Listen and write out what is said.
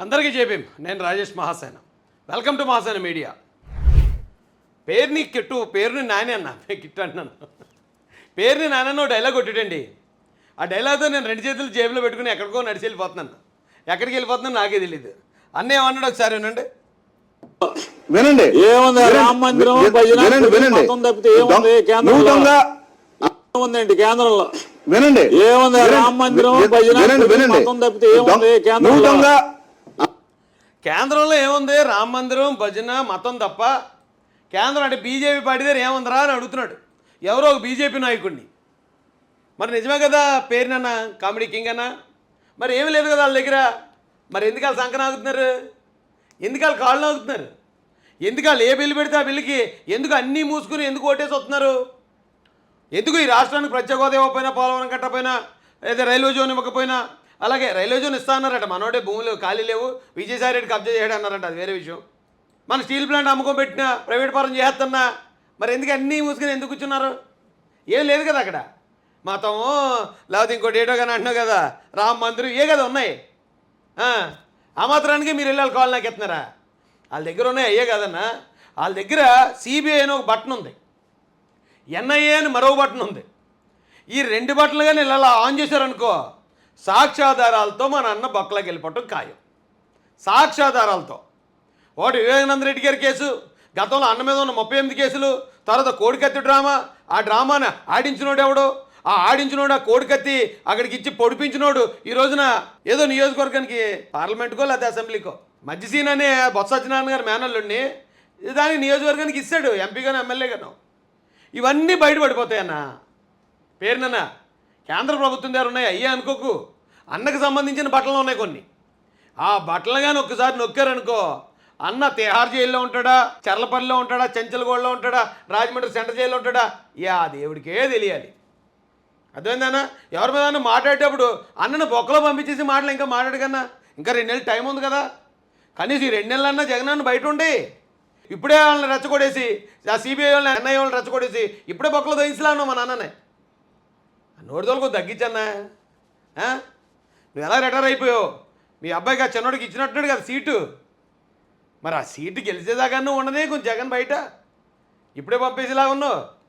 అందరికీ చెప్పేం నేను Rajesh Mahasena. Welcome to Mahasena media. పేరుని కిట్టు పేరుని నాని అన్న. కిట్టు అంటున్నాను పేరుని నాన్న డైలాగ్ కొట్టాడండి ఆ డైలాగ్తో నేను రెండు చేతులు జేబులో పెట్టుకుని ఎక్కడికో నడిచి వెళ్ళిపోతున్నాను. ఎక్కడికి వెళ్ళిపోతున్నాను నాకే తెలియదు అన్న ఏమన్నాడు ఒకసారి వినండి. వినండి. ఏముంది. రామ మందిరం తప్పితే ఏముంది దొంగ- కేంద్రంలో? వినండి. ఏముంది. రామ మందిరం భజన వినండి. వినండి. మతం తప్పితే ఏముంది కేంద్రంలో? కేంద్రంలో ఏముంది? రామ మందిరం భజన మతం తప్ప. కేంద్రం అంటే బీజేపీ పార్టీ దగ్గర ఏముందిరా అని అడుగుతున్నాడు. ఎవరో ఒక బీజేపీ నాయకుడిని. మరి నిజమే కదా పేరునన్నా కామెడీ కింగ్ అన్నా? మరి ఏమీ లేదు కదా వాళ్ళ దగ్గర. మరి ఎందుకు వాళ్ళు సంకన ఆగుతున్నారు? ఎందుకు వాళ్ళు కాళ్ళు ఆగుతున్నారు ఎందుకు వాళ్ళు ఏ బిల్లు పెడితే ఆ బిల్లుకి? ఎందుకు అన్నీ మూసుకుని ఎందుకు ఓటేసి వస్తున్నారు? ఎందుకు ఈ రాష్ట్రానికి ప్రత్యేక హోదా ఇవ్వకపోయినా పోలవరం కట్టకపోయినా లేదా రైల్వే జోన్ ఇవ్వకపోయినా అలాగే రైల్వే జోన్ ఇస్తా అన్నారట. మనోడే భూములు ఖాళీ లేవు. విజయసాయి రెడ్డి కబ్జా చేయడం అన్నారంట అది వేరే విషయం. మన స్టీల్ ప్లాంట్ అమ్ముకో పెట్టినా ప్రైవేట్ పరం చేస్తున్నా. మరి ఎందుకు అన్నీ మూసుకుని ఎందుకు కూర్చున్నారు? ఏం లేదు కదా అక్కడ. మతము లేకపోతే ఇంకోటి ఏటో కానీ అంటున్నావు కదా. రామ మందిరం ఏ కదా ఉన్నాయి? ఆ, మాత్రానికి మీరు వెళ్ళాలి కాల్ నాకు ఎత్తున్నారా వాళ్ళ దగ్గర ఉన్నాయి అయ్యే కదన్నా. వాళ్ళ దగ్గర సిబిఐ అని ఒక బటన్ ఉంది. ఎన్ఐఏ అని మరో బటన్ ఉంది. ఈ రెండు బట్టలు కానీ ఇలా ఆన్ చేశారనుకో సాక్ష్యాధారాలతో మన అన్న బొక్కలోకి వెళ్ళిపోవటం ఖాయం. సాక్ష్యాధారాలతో. ఒకటి వివేకానంద రెడ్డి గారి కేసు గతంలో అన్న మీద ఉన్న ముప్పై ఎనిమిది కేసులు తర్వాత కోడికత్తి డ్రామా ఆ డ్రామాను ఆడించినోడు ఎవడు? ఆ ఆడించినోడు ఆ కోడికత్తి అక్కడికి ఇచ్చి పొడిపించినోడు ఈ రోజున ఏదో నియోజకవర్గానికి పార్లమెంట్కో లేకపోతే అసెంబ్లీకో? మధ్యసీన్ అనే బొత్స సత్యనారాయణ గారి మేనల్లుడిని దానికి నియోజకవర్గానికి ఇస్తాడు ఎంపీగాను ఎమ్మెల్యేగాను ఇవన్నీ బయటపడిపోతాయన్న. పేరునన్నా కేంద్ర ప్రభుత్వం దగ్గర ఉన్నాయి అయ్యే అనుకోకు. అన్నకు సంబంధించిన బట్టలు ఉన్నాయి కొన్ని. ఆ బట్టలు కానీ ఒక్కసారి నొక్కారనుకో అన్న తిహార్ జైల్లో ఉంటాడా చర్లపల్లిలో ఉంటాడా చెంచలగూడలో ఉంటాడా రాజమండ్రి సెంటర్ జైల్లో ఉంటాడా? యా దేవుడికే తెలియాలి. అర్థమైందన్నా ఎవరి మీద మాట్లాడేటప్పుడు అన్నను బొక్కలో పంపించేసి మాటలు ఇంకా మాట్లాడకన్నా? ఇంకా రెండు నెలలు టైం ఉంది కదా. కనీసం ఈ రెండు నెలలన్నా జగనన్న బయట ఉండి ఇప్పుడే వాళ్ళని రెచ్చగొడేసి ఆ సిబిఐ వాళ్ళని ఎన్ఐ వాళ్ళని రెచ్చగొడేసి ఇప్పుడే బొక్కలో దయించలేను మా నాన్ననే. నోటి తోలుకు తగ్గించన్నా నువ్వు ఎలా రిటైర్ అయిపోయావు? మీ అబ్బాయికి ఆ చిన్నోడికి ఇచ్చినట్టున్నాడు కదా సీటు. మరి ఆ సీటు గెలిచేదాకా నువ్వు ఉండనే కొంచెం జగన్ బయట. ఇప్పుడే పంపేసేలాగా ఉన్నావు.